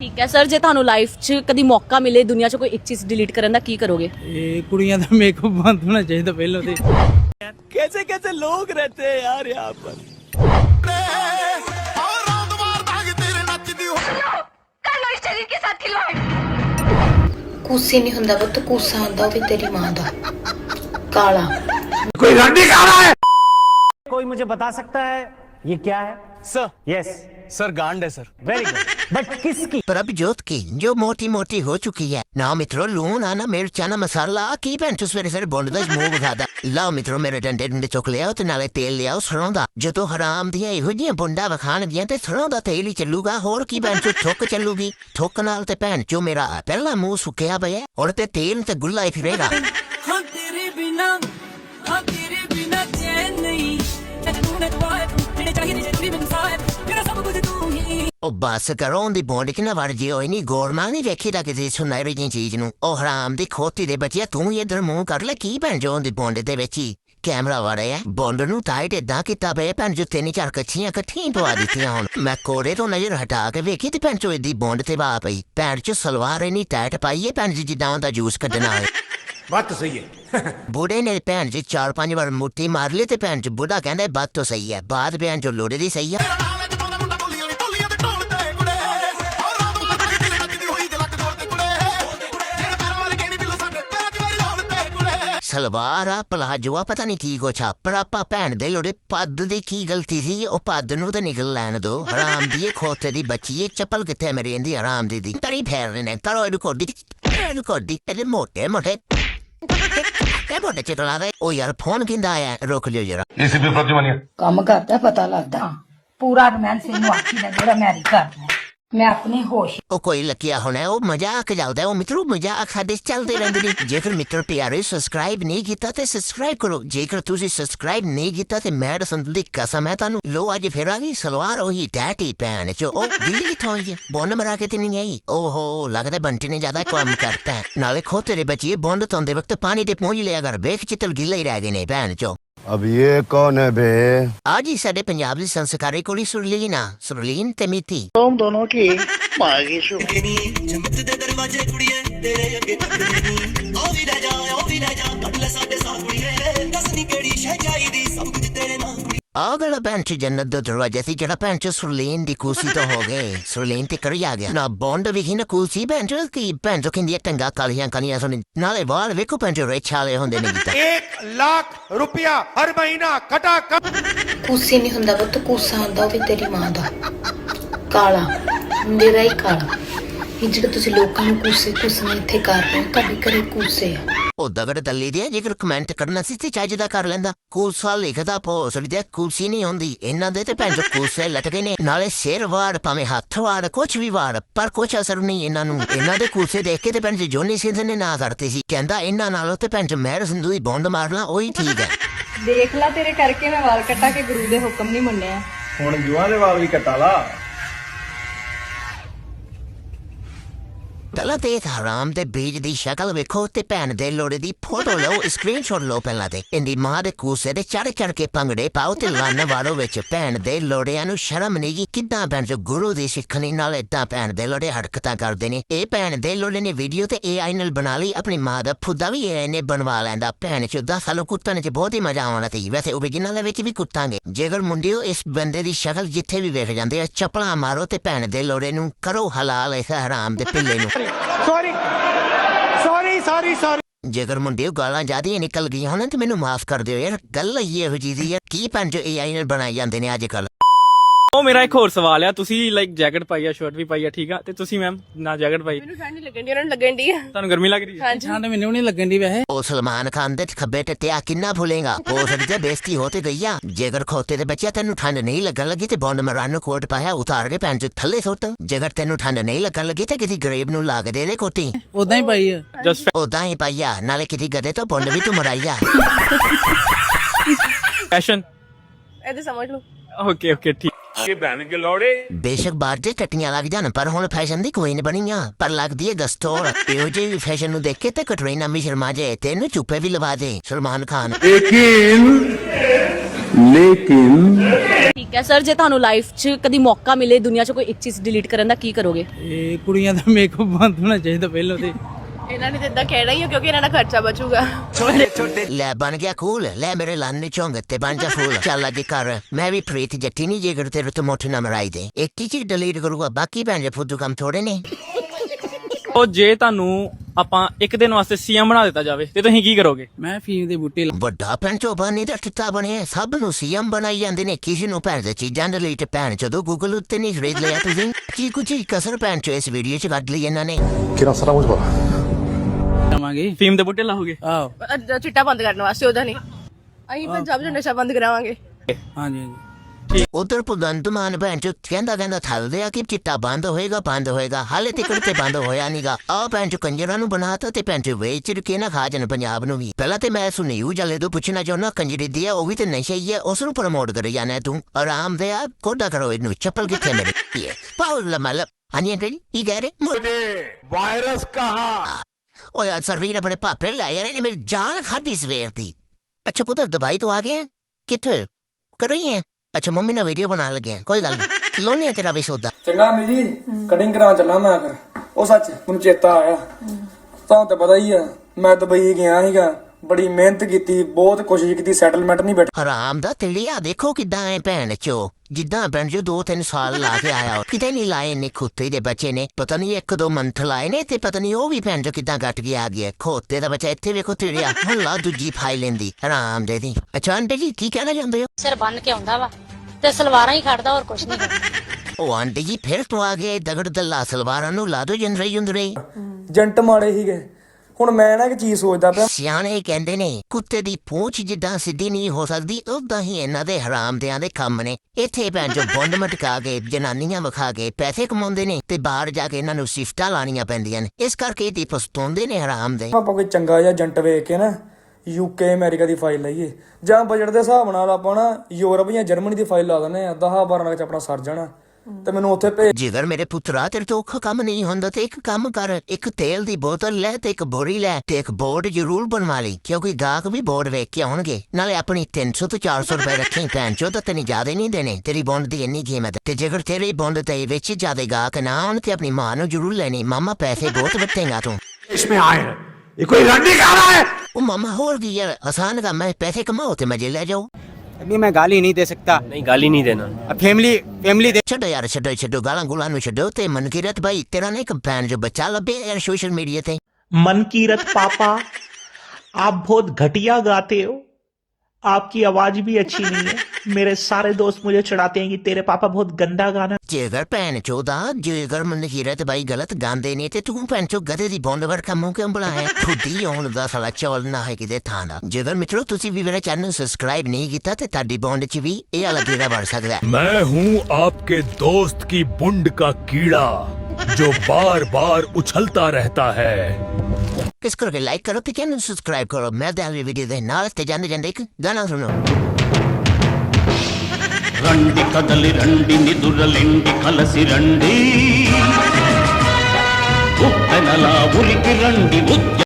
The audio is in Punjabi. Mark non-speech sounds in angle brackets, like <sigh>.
ਠੀਕ ਹੈ ਸਰ ਜੇ ਤੁਹਾਨੂੰ ਲਾਈਫ 'ਚ ਕਦੀ ਮੌਕਾ ਮਿਲੇ ਦੁਨੀਆ 'ਚ ਕੋਈ ਇੱਕ ਚੀਜ਼ ਡਿਲੀਟ ਕਰਨ ਦਾ ਕੀ ਕਰੋਗੇ ਇਹ ਕੁੜੀਆਂ ਦਾ ਮੇਕਅਪ ਬੰਦ ਹੋਣਾ ਚਾਹੀਦਾ ਪਹਿਲਾਂ ਤੇ कैसे कैसे लोग रहते हैं यार यहाँ पर ਕੂਸੀ ਨਹੀਂ ਹੁੰਦਾ ਪੁੱਤ ਕੂਸਾ ਹੁੰਦਾ ਉਹ ਵੀ ਤੇਰੀ ਮਾਂ ਦਾ ਕਾਲਾ कोई मुझे बता सकता है ये क्या है सर यस सर गांड है सर वेरी गुड बट किसकी प्रभजोत की जो मोटी मोटी हो चुकी है ना मित्रों लून आना मिर्च चना मसाला की ਭੈਣ ਚੋਂ ਸਵੇਰੇ ਸਵੇਰੇ ਬੋਲਦਾ ਮੂੰਹ ਵਿਖਾਦਾ ਲਓ ਮਿੱਤਰੋ ਮੇਰੇ ਡੰਡੇ ਡੰਡੇ ਚੁੱਕ ਲਿਆਓ ਤੇ ਨਾਲੇ ਤੇਲ ਲਿਆਓ ਸਰੋਂ ਦਾ ਜਦੋਂ ਹਰਾਮ ਦੀਆਂ ਇਹੋ ਜਿਹੀਆਂ ਬੁੰਡਾ ਵਿਖਾਣਗੀਆਂ ਤੇ ਸਰੋਂ ਦਾ ਤੇਲ ਹੀ ਚੱਲੂਗਾ ਹੋਰ ਕੀ ਭੈਣ ਚੋ ਠੁੱਕ ਚੱਲੂਗੀ ਠੁੱਕ ਨਾਲ ਤੇ ਭੈਣ ਚੋ ਮੇਰਾ ਪਹਿਲਾ ਮੂੰਹ ਸੁੱਕਿਆ ਪਿਆ ਔਰ ਤੇ ਤੇਲ ਤੇ ਗੁੱਲਾ ਹੀ ਫਿਰੇਗਾ हाँ तेरे बिना हाँ तेरे बिना चैन नहीं तूने दुआ है तू मेरे चाहिए तेरी इंसान मेरा सब कुछ Bassakaron di bondi che navardi o ini gormani vecchi da che si suonai regingino. O ram di cotti de batia tu e del mun carla chi banjon di bondi <laughs> <laughs> <laughs> de vecchi. Camera ਵਾੜਿਆ bond ਨੂੰ ਟਾਈਟ ਇਦਾਂ ਕੀਤਾ ਬੇ ਭੈਣ ਜੋ ਤਿੰਨ ਚਾਰ ਕੱਚੀਆਂ ਇਕੱਠੀਆਂ ਪਵਾ ਦਿੱਤੀਆਂ ਹੁਣ ਮੈਂ ਕੋਰੇ ਤੋਂ ਨਜ਼ਰ ਹਟਾ ਕੇ ਵੇਖੀ ਤੇ ਭੈਣ ਚੋ ਇਦੀ ਬੋਂਡ ਤੇ ਬਾ ਪਈ ਭੈਣ ਚ ਸਲਵਾਰ ਇਨੀ ਟਾਈਟ ਪਾਈਏ ਭੈਣ ਜੀ ਜਿੱਦਾਂ ਦਾ ਜੂਸ ਕੱਢਣਾ ਹੈ ਬਾਤ ਸਹੀ ਹੈ ਬੁੜੇ ਨੇ ਭੈਣ ਜੀ ਚਾਰ ਪੰਜ ਵਾਰ ਮੁੱਠੀ ਮਾਰ ਲਈ ਤੇ ਭੈਣ ਜੀ ਬੁੱਢਾ ਕਹਿੰਦਾ ਬਾਤ ਤਾਂ ਸਹੀ ਹੈ ਬਾਤ ਭੈਣ ਜੋ ਲੋੜੇ ਦੀ ਸਹੀ ਹੈ ਸਲਵਾਰ ਆ ਪਲਾਜੋ ਆ ਪਤਾ ਨਹੀਂ ਕੀ ਕੁਛ ਆ ਪਰ ਆਪਾਂ ਭੈਣ ਦੇ ਲੋੜੇ ਪੱਦ ਦੀ ਕੀ ਗਲਤੀ ਸੀ ਉਹ ਪੱਦ ਨੂੰ ਤਾਂ ਨਿਕਲ ਲੈਣ ਦੋ। ਹਰਾਮ ਦੀ ਇਹ ਖੋਤੇ ਦੀ ਬੱਚੀ ਇਹ ਚੱਪਲ ਕਿੱਥੇ ਮੇਰੀ ਇਹਦੀ ਹਰਾਮ ਦੀ ਦੀ। ਤਰੀ ਫੇਰ ਨੇ ਤਰੋ ਇਹਨੂੰ ਕੋਡੀ ਇਹਨੂੰ ਕੋਡੀ ਇਹਦੇ ਮੋਟੇ ਮੋਟੇ। ਇਹ ਮੋਟੇ ਚਿਤਲਾ ਦੇ। ਉਹ ਯਾਰ ਫੋਨ ਕਿੰਦਾ ਆਇਆ? ਰੁਕ ਲਿਓ ਜਰਾ। ਏਸੀਪੀ ਪ੍ਰਤਿਮਾਨੀਆ ਕੰਮ ਕਰਦਾ ਪਤਾ ਲੱਗਦਾ। ਪੂਰਾ ਰੋਮਾਂਸ ਇਹਨੂੰ ਆਖੀ ਦਾ ਜਿਹੜਾ ਮੈਂ ਕਰਦਾ। ਮੈਂ ਆਪਣੀ ਹੋਸ਼ ਉਹ ਕੋਈ ਲਕਿਆ ਹੋਣਾ ਉਹ ਮਜ਼ਾਕ ਚੱਲਦਾ ਉਹ ਮਿੱਤਰੋ ਮਜ਼ਾਕ ਸਾਡੇ ਚੱਲਦੇ ਰਹਿੰਦੇ ਨੇ। ਜੇਕਰ ਮਿੱਤਰ ਪਿਆਰੇ ਸਬਸਕ੍ਰਾਈਬ ਨਹੀਂ ਕੀਤਾ ਤੇ ਸਬਸਕ੍ਰਾਈਬ ਕਰੋ। ਜੇਕਰ ਤੁਸੀਂ ਸਬਸਕ੍ਰਾਈਬ ਨਹੀਂ ਕੀਤਾ ਤੇ ਮੈਂ ਰਸਨ ਦੀ ਕਸਮ ਹੈ ਤੁਹਾਨੂੰ। ਲੋ ਅੱਜ ਫੇਰ ਆ ਗਈ ਸਲਵਾਰ ਉਹੀ ਡੈਟੀ ਪੈਣ ਚੋ। ਉਹ ਦਿੱਲੀ ਕਿੱਥੋਂ ਆਈ ਹੈ? ਬੋਨ ਮਰਾ ਕੇ ਤੇ ਨਹੀਂ ਆਈ? ਓਹੋ ਲੱਗਦਾ ਬੰਟੀ ਨੇ ਜ਼ਿਆਦਾ ਕੰਮ ਕਰਤਾ ਹੈ। ਨਾਲੇ ਖੋ ਤੇਰੇ ਬੱਚੇ ਬੋਂਡ ਤੋਂ ਦੇ ਵਕਤ ਪਾਣੀ ਦੇ ਪਹੁੰਚ ਲਿਆ ਕਰ। ਵੇਖ ਚਿੱਤਲ ਗਿੱਲੇ ਹੀ ਰਹਿ ਗਏ ਨੇ ਭੈਣ ਚੋ। अब ये कौन है बे ਅੱਜ ਹੀ ਸਾਡੇ ਪੰਜਾਬ ਦੀ ਸੰਸਕਾਰੀ ਕੁੜੀ ਸੁਰਲੀਨ ਆ ਸੁਰਲੀਨ ਤੇ ਮਿੱਤੀ ਆ ਗਲਾ ਬੈਂਚ ਜੰਨਤ ਦਾ ਦਰਵਾਜ਼ਾ ਸੀ ਜਿਹੜਾ ਬੈਂਚ ਸੁਰਲੀਨ ਦੀ ಆಗಳ ಬ್ಯಾಂಚ್ ಜನ್ನದ್ದು ಧ್ರುವಜಸಿ ಜನ ಬ್ಯಾಂಚ್ ಸುರ್ಲೇಂದಿ ಕೂಸಿತ ಹೋಗೆ ಸುರ್ಲೇನ್ ತಿಕ್ಕರಿಯಾಗೆ ನಾ ಬಾಂಡ ವಿಹಿನ ಕೂಸಿ ಬ್ಯಾಂಚ್ ಕಿ ಬ್ಯಾಂಚ್ ಕಿಂದಿಯ ಟಂಗ ಕಾಲಿಯಾಂ ಕನಿಯ ಸುನಿ ನಾಳೆ ವಾರ ಬೇಕು ಬ್ಯಾಂಚ್ ರೇಚಾಲೆ ਹੁੰਦੇ ਨੇ ਗੀਤਾ 1 ਲੱਖ ਰੁਪਿਆ ਹਰ ਮਹੀਨਾ ਕਟਾ ਕਟ ਕੂਸੀ ਨਹੀਂ ਹੁੰਦਾ ਬੁੱਤ ਕੂਸਾ ਹੁੰਦਾ ਉਹ ਵੀ ਤੇਰੀ ਮਾਂ ਦਾ ਕਾਲਾ ਮੇਰਾ ਹੀ ਕਾਲਾ ਇਹ ਜਿਹੜਾ ਤੁਸੀਂ ਲੋਕਾਂ ਨੂੰ ਕੂਸੇ ਕੂਸਣਾ ਇੱਥੇ ਕਰ ਰਹੇ ਹੋ ਤੁਹਾਡੇ ਘਰੇ ਕੂਸੇ ਆ ਉਹ ਦਗੜ ਦੱਲੀ ਦੇ ਜੇਕਰ ਕਮੈਂਟ ਕਰਨਾ ਸੀ ਤੇ ਚੱਜ ਦਾ ਕਰ ਲੈਂਦਾ ਕੂਸਾ ਲਿਖਦਾ ਪੋਸਟ ਦੇ ਕੁਲਸੀ ਨਹੀਂ ਹੁੰਦੀ ਇਹਨਾਂ ਦੇ ਤੇ ਪੈਂਜ ਕੂਸੇ ਲਟਕੇ ਨੇ ਨਾਲੇ ਸਿਰ ਵਾੜ ਭਾਵੇਂ ਹੱਥ ਵਾੜ ਕੁਛ ਵੀ ਵਾੜ ਪਰ ਕੁਛ ਅਸਰ ਨਹੀਂ ਇਹਨਾਂ ਨੂੰ ਇਹਨਾਂ ਦੇ ਕੂਸੇ ਦੇਖ ਕੇ ਤੇ ਪੈਂਜ ਜੋਨੀ ਸਿੰਧ ਨੇ ਨਾ ਕਰਤੇ ਸੀ ਕਹਿੰਦਾ ਇਹਨਾਂ ਨਾਲੋਂ ਤੇ ਪੈਂਜ ਮਹਿਰ ਸਿੰਧੂ ਦੀ ਬੌਂਡ ਮਾਰਨਾ ਉਹੀ ਠੀਕ ਹੈ ਦੇਖ ਲੈ ਤੇਰੇ ਕਰਕੇ ਮੈਂ ਵਾਲ ਕੱਟਾ ਕੇ ਗੁਰੂ ਦੇ ਹੁਕਮ ਨਹੀਂ ਮੰਨਿਆ ਹੁਣ ਜੁਆਂ ਦੇ ਵਾਲ ਵੀ ਕਟਾ ਲਾ ਪਹਿਲਾਂ ਤੇ ਇਸ ਹਰਾਮ ਦੇ ਬੀਜ ਦੀ ਸ਼ਕਲ ਵੇਖੋ ਤੇ ਭੈਣ ਦੇ ਲੋੜੇ ਦੀ ਫੋਟੋ ਲਓ ਸਕਰੀਨਸ਼ਾਟ ਲਓ ਪਹਿਲਾਂ ਤੇ ਇੰਦੀ ਮਾਂ ਦੇ ਕੂਸੇ ਦੇ ਚੜ ਚੜ ਕੇ ਪੰਗੜੇ ਪਾਓ ਤੇ ਲੰਨ ਵਾਲੋ ਵਿੱਚ ਭੈਣ ਦੇ ਲੋੜਿਆਂ ਨੂੰ ਸ਼ਰਮ ਨਹੀਂ ਜੀ ਕਿੱਦਾਂ ਭੈਣ ਜੋ ਗੁਰੂ ਦੀ ਸਿੱਖਣੀ ਨਾਲ ਏਦਾਂ ਭੈਣ ਦੇ ਲੋੜੇ ਹਰਕਤਾਂ ਕਰਦੇ ਨੇ ਇਹ ਭੈਣ ਦੇ ਲੋੜੇ ਨੇ ਵੀਡੀਓ ਤੇ AI ਨਾਲ ਬਣਾ ਲਈ ਆਪਣੀ ਮਾਂ ਦਾ ਫੁੱਦਾ ਵੀ AI ਨੇ ਬਣਵਾ ਲੈਂਦਾ ਭੈਣ ਚ 10 ਸਾਲੋਂ ਕੁੱਤਣ ਚ ਬਹੁਤ ਹੀ ਮਜ਼ਾ ਆਉਣਾ ਤੇ ਵੈਸੇ ਓਰੀਜਨਲ ਦੇ ਵਿੱਚ ਵੀ ਕੁੱਤਾਂਗੇ ਜੇਕਰ ਮੁੰਡਿਓ ਇਸ ਬੰਦੇ ਦੀ ਸ਼ਕਲ ਜਿੱਥੇ ਵੀ ਵੇਖ ਜਾਂਦੇ ਆ ਚੱਪਲਾਂ ਮਾਰੋ ਤੇ ਭੈਣ ਦੇ ਲੋੜੇ ਨੂੰ ਕਰੋ ਹਲਾਲ ਇਸ ਹਰਾਮ ਦੇ ਪਿੱਲੇ ਨੂੰ ਸੌਰੀ ਸੌਰੀ ਸੌਰੀ ਸੌਰੀ ਜੇਕਰ ਮੁੰਡੇ ਗਾਲਾਂ ਜਿਆਦੀਆਂ ਨਿਕਲ ਗਈਆਂ ਹੋਣ, ਤੇ ਮੈਨੂੰ ਮਾਫ ਕਰ ਦਿਓ ਯਾਰ। ਗੱਲ ਇਹੋ ਜੀ ਦੀ ਹੈ ਕੀ ਪੰਜ ਏਆਈ ਨਾਲ ਬਣਾਈ ਜਾਂਦੇ ਨੇ ਅੱਜ ਕੱਲ ਉਹ ਮੇਰਾ ਇੱਕ ਹੋਰ ਸਵਾਲ ਆ ਤੁਸੀਂ ਲਾਈਕ ਜੈਕਟ ਪਾਈ ਆ ਸ਼ਰਟ ਵੀ ਪਾਈ ਆ ਠੀਕ ਆ? ਤੇ ਤੁਸੀਂ ਮੈਮ ਨਾ ਜੈਕਟ ਪਾਈ? ਮੈਨੂੰ ਠੰਡ ਨਹੀਂ ਲੱਗਣ ਦੀ ਉਹਨਾਂ ਨੂੰ ਲੱਗਣ ਦੀ ਤੁਹਾਨੂੰ ਗਰਮੀ ਲੱਗ ਰਹੀ ਹੈ? ਹਾਂਜੀ। ਤੇ ਮੈਨੂੰ ਨਹੀਂ ਲੱਗਣ ਦੀ ਵੈਸੇ। ਉਹ ਸਲਮਾਨ ਖਾਨ ਦੇ ਖੱਬੇ ਤੇ ਤੇ ਆ ਕਿੰਨਾ ਭੁਲੇਗਾ ਉਹ ਸੜੀ ਤੇ ਬੇਇੱਜ਼ਤੀ ਹੋ ਤੇ ਗਈ ਆ। ਜੇਕਰ ਖੋਤੇ ਦੇ ਬੱਚਿਆ ਤੈਨੂੰ ਠੰਡ ਨਹੀਂ ਲੱਗਣ ਲੱਗੀ ਤੇ ਬੌਂਡ ਮਰਾਨ ਨੂੰ ਕੋਟ ਪਾਇਆ ਉਤਾਰ ਕੇ ਪੈਂਟ ਥੱਲੇ ਸੁੱਟ। ਜੇਕਰ ਤੈਨੂੰ ਠੰਡ ਨਹੀਂ ਲੱਗਣ ਲੱਗੀ ਤੇ ਕਿਸੇ ਗਰੀਬ ਨੂੰ ਲਾ ਕੇ ਦੇ ਦੇ ਕੋਟੀ। ਉਦਾਂ ਹੀ ਪਾਈ ਆ। ਜਸਟ ਉਦਾਂ ਹੀ ਪਾਇਆ ਨਾਲੇ ਕਿਸੇ ਗਦੇ ਤੋਂ ਬੌਂਡ ਵੀ ਤੂੰ ਮਰਾਇਆ ਫੈਸ਼ਨ ਇਹਦੇ ਸਮਝ ਲਓ। ਓਕੇ ਓਕੇ ਠੀਕ। ਬੇਸ਼ੱਕ ਬਾਹਰ ਦੇ ਟੱਟੀਆਂ ਲੱਗ ਜਾਣ ਪਰ ਹੁਣ ਫੈਸ਼ਨ ਦੀ ਕੋਈ ਨਹੀਂ ਬਣੀਆਂ ਪਰ ਲੱਗਦੀ ਹੈ ਦਸਤੂਰ ਇਹੋ ਜਿਹੀ ਫੈਸ਼ਨ ਨੂੰ ਦੇਖ ਕੇ ਤੇ ਕਟਰੀਨਾ ਵੀ ਸ਼ਰਮਾ ਜੇ ਤੈਨੂੰ ਚੁੱਪੇ ਵੀ ਲਵਾ ਦੇ ਸਲਮਾਨ ਖਾਨ लेकिन ਠੀਕ ਹੈ ਸਰ ਜੇ ਤੁਹਾਨੂੰ ਲਾਈਫ 'ਚ ਕਦੀ ਮੌਕਾ ਮਿਲੇ ਦੁਨੀਆ 'ਚ ਕੋਈ ਇੱਕ ਚੀਜ਼ ਡਿਲੀਟ ਕਰਨ ਦਾ ਕੀ ਕਰੋਗੇ ਇਹ ਕੁੜੀਆਂ ਦਾ ਮੇਕਅਪ ਬੰਦ ਹੋਣਾ ਚਾਹੀਦਾ ਪਹਿਲਾਂ ਤੇ ਇਹਨਾਂ ਨੇ ਜਿੱਦਾਂ ਕਹਿਣਾ ਹੀ ਕਿਉਂਕਿ ਇਹਨਾਂ ਦਾ ਖਰਚਾ ਬਚੂਗਾ। ਲੈ ਬਣ ਗਿਆ ਕੂਲ ਲੈ ਮੇਰੇ ਲੰਨ ਚੋਂਗ ਤੇ ਬਣ ਜਾ ਫੂਲ ਚੱਲ ਅੱਜ ਕਰ ਮੈਂ ਵੀ ਪ੍ਰੀਤ ਜੱਟੀ ਨਹੀਂ ਜੇਗਰ ਤੇਰੇ ਤੋਂ ਮੋਠ ਨਾ ਮਰਾਈ ਦੇ। ਇੱਕ ਚੀਜ਼ ਡਿਲੀਟ ਕਰੂਗਾ ਬਾਕੀ ਭੈਣ ਜੇ ਫੁੱਦੂ ਕੰਮ ਥੋੜੇ ਨੇ। ਉਹ ਜੇ ਤੁਹਾਨੂੰ ਆਪਾਂ ਇੱਕ ਦਿਨ ਵਾਸਤੇ ਸੀਐਮ ਬਣਾ ਦਿੱਤਾ ਜਾਵੇ ਤੇ ਤੁਸੀਂ ਕੀ ਕਰੋਗੇ? ਮੈਂ ਫੀਮ ਦੇ ਬੂਟੇ ਵੱਡਾ ਪੈਂਚੋ ਬਣੀ ਦਾ ਟਿੱਟਾ ਬਣੇ ਸਭ ਨੂੰ ਸੀਐਮ ਬਣਾਈ ਜਾਂਦੇ ਨੇ ਕਿਸੇ ਨੂੰ ਭੈਣ ਦੇ ਚੀਜ਼ਾਂ ਡਿਲੀਟ ਭੈਣ ਜਦੋਂ ਗੂਗਲ ਉੱਤੇ ਨਹੀਂ ਖਰੀਦ ਲਿਆ ਤੁਸੀਂ ਕੀ ਕੁਝ ਕਸਰ ਭੈਣ ਚੋ ਇਸ ਵੀਡੀਓ ਚ ਕੱਢ ਲਈ ਇਹਨਾਂ ਨੇ। ਲਾਵਾਂਗੇ ਫੀਮ ਦੇ ਬੂਟੇ ਲਾਹੋਗੇ ਆਹੋ। ਚਿੱਟਾ ਬੰਦ ਕਰਨ ਵਾਸਤੇ ਉਹਦਾ ਨਹੀਂ। ਅਸੀਂ ਪੰਜਾਬ 'ਚ ਨਸ਼ਾ ਬੰਦ ਕਰਾਵਾਂਗੇ। ਹਾਂਜੀ ਹਾਂਜੀ। ਉਧਰ ਭਗਵੰਤ ਮਾਨ ਭੈਣ ਚੋ ਕਹਿੰਦਾ ਕਹਿੰਦਾ ਥੱਲ ਆ ਕਿ ਚਿੱਟਾ ਬੰਦ ਹੋਏਗਾ ਬੰਦ ਹੋਏਗਾ। ਹਾਲੇ ਤੱਕ ਤੇ ਬੰਦ ਹੋਇਆ ਨਹੀਂਗਾ ਆ ਭੈਣ ਚੋ ਕੰਜਰਾਂ ਨੂੰ ਬਣਾਤਾ ਤੇ ਭੈਣ ਚੋ ਵੇਚ ਕੇ ਨਾ ਖਾ ਜਾਣ ਪੰਜਾਬ ਨੂੰ ਵੀ। ਪਹਿਲਾਂ ਤੇ ਮੈਂ ਸੁਨੀਊ ਜਲੇ ਤੋਂ ਪੁੱਛਣਾ ਚਾਹੁੰਦਾ ਕੰਜਰੀ ਦੀ ਆ ਉਹ ਵੀ ਤੇ ਨਸ਼ਾ ਹੀ ਹੈ ਉਸ ਨੂੰ ਪ੍ਰਮੋਟ ਕਰੇ ਜਾਣਾ ਤੂੰ। ਆਰਾਮ ਦੇ ਆ ਕੋਡਾ ਕਰੋ ਇਹਨੂੰ ਚੱਪਲ ਕਿੱਥੇ ਮੇਰੀ ਪਾਉਲ ਮਲ ਅਨੀ ਅੰਕਲ ਇਹ ਗੈਰੇ ਮੁਰ ਵਾਇਰਸ ਕਹਾ। ਓਏ ਆ ਸਰਵੀਰ ਆਪਣੇ ਪਾਪੇ ਲੈ ਯਾਰ ਇਹਨੇ ਮੇਰੀ ਜਾਨ ਖਾਦੀ ਸਵੇਰ ਦੀ। ਅੱਛਾ ਪੁੱਤਰ ਦਵਾਈ ਤੋਂ ਆ ਗਿਆ? ਕਿੱਥੇ? ਕਰਈ ਹੈ ਅੱਛਾ ਮੰਮੀ ਨਾਲ ਵੀਡੀਓ ਬਣਾ ਲਗੇ ਕੋਈ ਗੱਲ ਨਹੀਂ ਲੋਨੇ ਤੇਰਾ ਵੀ ਸੌਦਾ। ਚੰਗਾ ਮੀ ਜੀ ਕਟਿੰਗ ਕਰਾਂ ਚੱਲਾਂ ਮੈਂ ਫਿਰ ਉਹ ਸੱਚ ਮੈਨੂੰ ਚੇਤਾ ਆਇਆ। ਤੁਹਾਨੂੰ ਤਾਂ ਪਤਾ ਹੀ ਆ ਮੈਂ ਦੁਬਈ ਗਿਆ ਸੀਗਾ। ਬੜੀ ਮਿਹਨਤ ਕੀਤੀ ਬਹੁਤ ਕੋਸ਼ਿਸ਼ ਕੀਤੀ ਸੈਟਲਮੈਂਟ ਨਹੀਂ ਬੈਠਾ ਹਰਾਮ ਦਾ ਤਲੀਆ ਦੇਖੋ ਕਿਦਾਂ ਐ ਭੈਣ ਚੋ। ਜਿੱਦਾਂ ਭੈਣ ਜੋ ਦੋ ਤਿੰਨ ਸਾਲ ਲਾ ਕੇ ਆਇਆ ਕਿਤੇ ਨਹੀਂ ਲਾਏ ਨੇ ਖੁੱਤੇ ਦੇ ਬੱਚੇ ਨੇ। ਪਤਾ ਨਹੀਂ ਇੱਕ ਦੋ ਮੰਥ ਲਾਏ ਨੇ ਤੇ ਪਤਾ ਨਹੀਂ ਉਹ ਵੀ ਭੈਣ ਜੋ ਕਿਦਾਂ ਘਟ ਗਿਆ ਆ ਗਿਆ। ਖੋਤੇ ਦਾ ਬੱਚਾ ਇੱਥੇ ਵੇਖੋ ਤੇੜਿਆ ਹੁਣ ਲਾ ਦੂਜੀ ਫਾਈਲ ਲੈਂਦੀ। ਹਰਾਮ ਦੇ ਦੀ। ਅੱਛਾ ਆਂਟੀ ਜੀ ਕੀ ਕਹਿਣਾ ਚਾਹੁੰਦੇ ਹੋ? ਸਿਰ ਬੰਨ ਕੇ ਆਉਂਦਾ ਵਾ ਤੇ ਸਲਵਾਰਾਂ ਹੀ ਖੜਦਾ ਹੋਰ ਕੁਛ ਨਹੀਂ। ਉਹ ਆਂਟੀ ਜੀ ਫਿਰ ਤੋਂ ਆ ਗਏ ਦਗੜ ਦੱਲਾ ਸਲਵਾਰਾਂ ਨੂੰ ਲਾ ਦੋ ਜਨ ਰਹੀ ਹੁੰਦ ਰਹੀ ਜੰਟ ਮਾੜੇ ਸੀਗੇ। ਹੁਣ ਮੈਂ ਨਾ ਇੱਕ ਚੀਜ਼ ਸੋਚਦਾ ਪਿਆ। ਸਿਆਣੇ ਕਹਿੰਦੇ ਨੇ ਕੁੱਤੇ ਦੀ ਪੂੰਛ ਜਿੱਦਾਂ ਸਿੱਧੀ ਨਹੀਂ ਹੋ ਸਕਦੀ ਉਦਾਂ ਹੀ ਇਹਨਾਂ ਦੇ ਹਰਾਮਦਿਆਂ ਦੇ ਕੰਮ ਨੇ। ਇੱਥੇ ਭੈਣ ਜੋ ਬੁੰਡ ਮਟਕਾ ਕੇ ਜਨਾਨੀਆਂ ਵਿਖਾ ਕੇ ਪੈਸੇ ਕਮਾਉਂਦੇ ਨੇ ਤੇ ਬਾਹਰ ਜਾ ਕੇ ਇਹਨਾਂ ਨੂੰ ਸਿਫਟਾਂ ਲਾਣੀਆਂ ਪੈਂਦੀਆਂ ਨੇ। ਇਸ ਕਰਕੇ ਇਹ ਪਸਤੋਂਦੇ ਨੇ ਹਰਾਮ ਦੇ। ਆਪਾਂ ਕੋਈ ਚੰਗਾ ਜਿਹਾ ਏਜੰਟ ਵੇਖ ਕੇ ਨਾ ਯੂਕੇ ਅਮਰੀਕਾ ਦੀ ਫਾਈਲ ਲਈਏ। ਜਾਂ ਬਜਟ ਦੇ ਹਿਸਾਬ ਨਾਲ ਆਪਾਂ ਨਾ ਯੂਰਪ ਜਾਂ ਜਰਮਨੀ ਦੀ ਫਾਈਲ ਲਾ ਦਿੰਦੇ ਆ 10 12 ਲੱਖ ਚ ਆਪਣਾ ਸਰ ਜਾਣਾ। ਤੇ ਮੈਨੂੰ ਉੱਥੇ ਭੇਜ ਜਿਗਰ ਮੇਰੇ ਪੁੱਤਰਾ ਤੇਰੇ ਤੋਂ ਔਖਾ ਕੰਮ ਨਹੀਂ ਹੁੰਦਾ ਤੇ ਇੱਕ ਕੰਮ ਕਰ ਇੱਕ ਤੇਲ ਦੀ ਬੋਤਲ ਲੈ ਤੇ ਇੱਕ ਬੋਰੀ ਲੈ ਤੇ ਇੱਕ ਬੋਰਡ ਜ਼ਰੂਰ ਬਣਵਾ ਲਈ ਕਿਉਂਕਿ ਗਾਹਕ ਵੀ ਬੋਰਡ ਵੇਖ ਕੇ ਆਉਣਗੇ ਨਾਲੇ ਆਪਣੀ 300 ਤੋਂ 400 ਰੁਪਏ ਰੱਖੀ ਭੈਣ ਚੋ ਤਾਂ ਤੈਨੂੰ ਜ਼ਿਆਦਾ ਨਹੀਂ ਦੇਣੇ ਤੇਰੀ ਬੌਂਡ ਦੀ ਇੰਨੀ ਕੀਮਤ ਤੇ ਜੇਕਰ ਤੇਰੀ ਬੌਂਡ ਤੇ ਵਿੱਚ ਜ਼ਿਆਦਾ ਗਾਹਕ ਨਾ ਆਉਣ ਤੇ ਆਪਣੀ ਮਾਂ ਨੂੰ ਜ਼ਰੂਰ ਲੈਣੀ ਮਾਮਾ ਪੈਸੇ ਬਹੁਤ ਵੱਟੇਗਾ ਤੂੰ इसमें आए हैं ये कोई रंडी खा रहा है ਉਹ ਮਾਮਾ ਹੋਰ ਕੀ ਯਾਰ ਆਸਾਨ ਕੰਮ ਹੈ ਪੈਸੇ ਕਮਾਓ ਤੇ ਮਜ਼ੇ ਲੈ ਜਾਓ अभी मैं गाली नहीं दे सकता नहीं गाली नहीं देना अब फैमिली फैमिली दे छोड़ो यार छोड़ो छोड़ो गालां गुलां में छोड़ो ते मनकीरत भाई तेरा नहीं कंपेन जो बच्चा लबे यार सोशल मीडिया थे मनकीरत पापा आप बहुत घटिया गाते हो आपकी आवाज भी अच्छी नहीं है मेरे सारे दोस्त मुझे चढ़ाते हैं कि तेरे पापा बहुत गंदा गाना ਜੇਕਰ ਭੈਣ ਚੋਦਾ ਜੇਕਰ ਮਨਕੀਰਤ ਭਾਈ ਗਲਤ ਗਾਉਂਦੇ ਨੇ ਤੇ ਤੂੰ ਭੈਣ ਚੋ ਗਧੇ ਦੀ ਬੌਂਡ ਵਰ ਮੂੰਹ ਕਿਉਂ ਬੁਲਾਇਆ ਖੁੱਦੀ ਆਉਣ ਦਾ ਸਾਲਾ ਚੌਲ ਨਾ ਹੈ ਕਿਤੇ ਥਾਂ ਦਾ ਜੇਕਰ ਮਿੱਤਰੋ ਤੁਸੀਂ ਵੀ ਮੇਰੇ ਚੈਨਲ ਨੂੰ ਸਬਸਕ੍ਰਾਈਬ ਨਹੀਂ ਕੀਤਾ ਤੇ ਤੁਹਾਡੀ ਬੌਂਡ ਚ ਵੀ ਇਹ ਵਾਲਾ ਕੀੜਾ ਵੜ ਸਕਦਾ ਹੈ मैं हूँ आपके दोस्त की बुंड का कीड़ा जो बार बार उछलता रहता है यस करो के लाइक करो फिर चैनल सब्सक्राइब करो मैं दे वीडियो दे नाल ते जाने जाने एक गाना सुनो రండి కదలి రండి నిదురలిండి కలసి రండి ఉప్పెనలా ఉరికి రండి